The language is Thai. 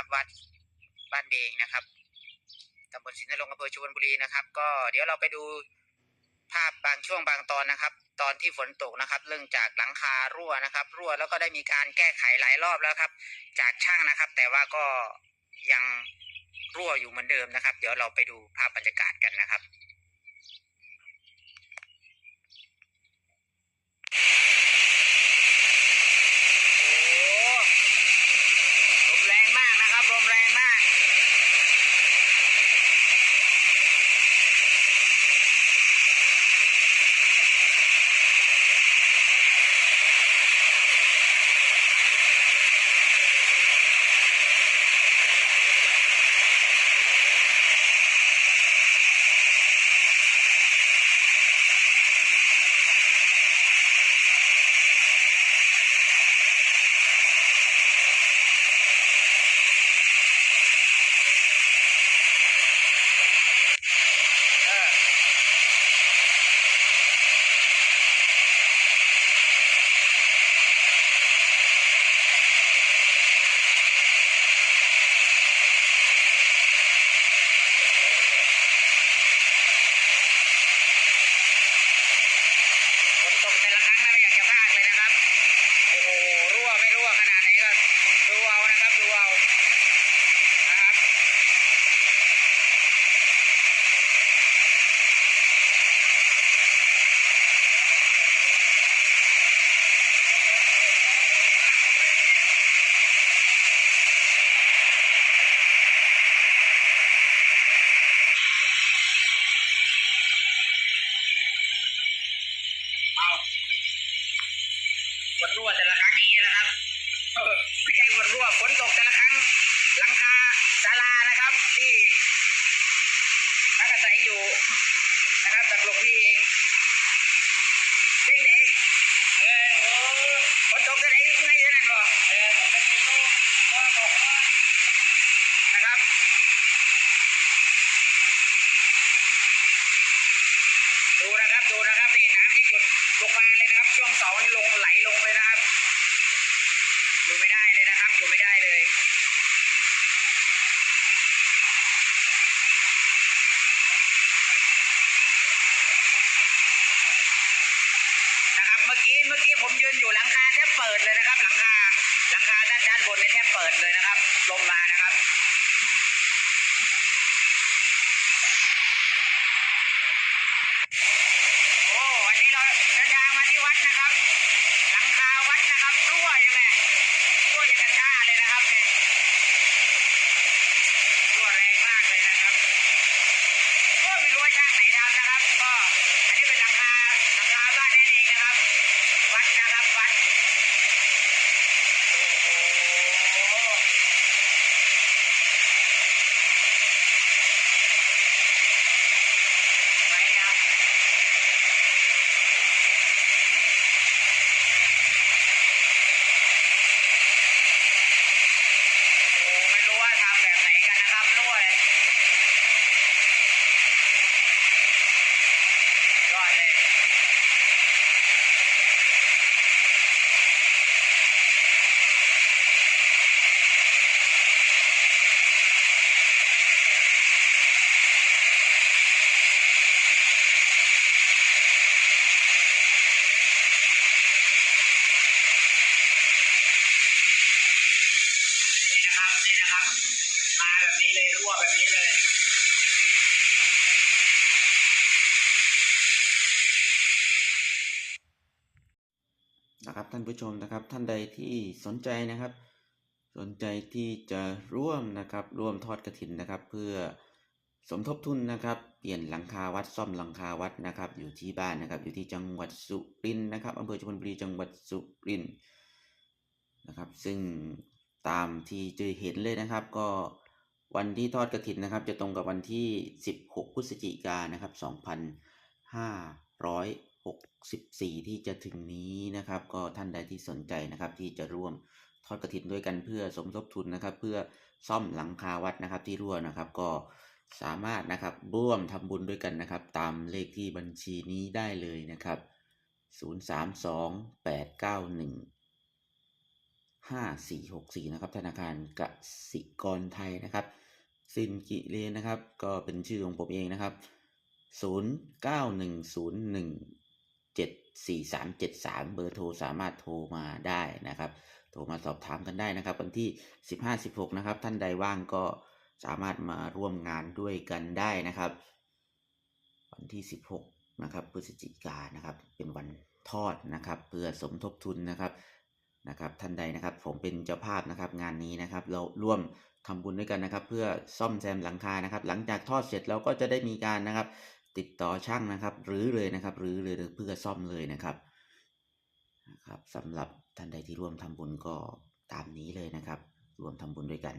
นะครับ วัดบ้านเบงนะครับตำบลศรีนรงค์อำเภอชลบุรีนะครับ ก็เดี๋ยวเราไปดูภาพบางช่วงบางตอนนะครับ ตอนที่ฝนตกนะครับ เรื่องจากหลังคารั่วนะครับ รั่วแล้วก็ได้มีการแก้ไขหลายรอบแล้วครับ จากช่างนะครับ แต่ว่าก็ยังรั่วอยู่เหมือนเดิมนะครับ เดี๋ยวเราไปดูภาพบรรยากาศกันนะครับ โอ้ลมแรงมากนะครับลมแรงมาก เออฝนตกแต่ละครั้งนะไม่อยากจะพากเลยนะครับ โอ้โห รั่วไม่รั่วขนา ดูเอานะครับดูเอานะครับเอาฝนรั่วแต่ละครั้งอย่างนี้นะครับ ไม่ใช่ฝนรั่วฝนตกแต่ละครั้ง หลังคาศาลานะครับ ที่พักอาศัยอยู่นะครับทางหลวงพี่เองเด็กไหนเออฝนตกแต่ไหนไงเท่านั้นบ่เออต้องไปกินโลกว่าบอกว่านะครับดูนะครับดูนะครับนี่น้ำจะหยุดลงมาเลยนะครับ ช่วงเสานี่ลงไหลลงเลยนะครับ อยู่ไม่ได้เลยนะครับ อยู่ไม่ได้เลยนะครับเมื่อกี้เมื่อกี้ผมยืนอยู่หลังคาแทบเปิดเลยนะครับ หลังคาหลังคาด้านด้านบนเนี่ยแทบเปิดเลยนะครับ ลงมานะครับโอ้วันนี้เราเดินทางมาที่วัดนะครับ หลังคาวัดนะครับรั่วยู่แม่ รั่วยกระจ้าเลยนะครับเนี่ยรัวแรงมากเลยนะครับก็ไม่รู้ว่าช่างไหนทำนะครับ ก็อันนี้เป็นหลังคาหลังคาบ้านนั่นเองนะครับ วัดนะครับวัดโอ้โหไว้นะ โอ้ไม่รู้ว่าทำแบบไหนกันนะครับรั่วเลยยอดเลย นะครับนี่นะครับ มาแบบนี้เลยรั่วแบบนี้เลยนะครับท่านผู้ชมนะครับท่านใดที่สนใจนะครับ สนใจที่จะร่วมนะครับร่วมทอดกระถินนะครับ เพื่อสมทบทุนนะครับ เปลี่ยนหลังคาวัดซ่อมหลังคาวัดนะครับ อยู่ที่บ้านนะครับ อยู่ที่จังหวัดสุรินทร์นะครับอำเภอชลบุรีจังหวัดสุรินทร์นะครับ ซึ่ง ตามที่จะเห็นเลยนะครับ ก็วันที่ทอดกระถินนะครับ จะตรงกับวันที่ 16 พฤศจิกายนนะครับ 2564 ที่จะถึงนี้นะครับ ก็ท่านใดที่สนใจนะครับ ที่จะร่วมทอดกระถินด้วยกันเพื่อสมทบทุนนะครับ เพื่อซ่อมหลังคาวัดนะครับที่รั่วนะครับ ก็สามารถนะครับร่วมทำบุญด้วยกันนะครับ ตามเลขที่บัญชีนี้ได้เลยนะครับ 032 891 5464 นะครับ ธนาคารกสิกรไทยนะครับ สินกิเลนนะครับ ก็เป็นชื่อของผมเองนะครับ 0910174373 เบอร์โทรสามารถโทรมาได้นะครับ โทรมาสอบถามกันได้นะครับ วันที่ 15-16 นะครับ ท่านใดว่างก็สามารถมาร่วมงานด้วยกันได้นะครับ วันที่ 16 นะครับพฤศจิกานะครับ เป็นวันทอดนะครับ เพื่อสมทบทุนนะครับ นะครับท่านใดนะครับผมเป็นเจ้าภาพนะครับงานนี้นะครับเราร่วมทำบุญด้วยกันนะครับ เพื่อซ่อมแซมหลังคานะครับ หลังจากทอดเสร็จเราก็จะได้มีการนะครับ ติดต่อช่างนะครับหรือเลยนะครับหรือเลยเพื่อซ่อมเลยนะครับนะครับสำหรับท่านใดที่ร่วมทำบุญก็ตามนี้เลยนะครับ ร่วมทำบุญด้วยกัน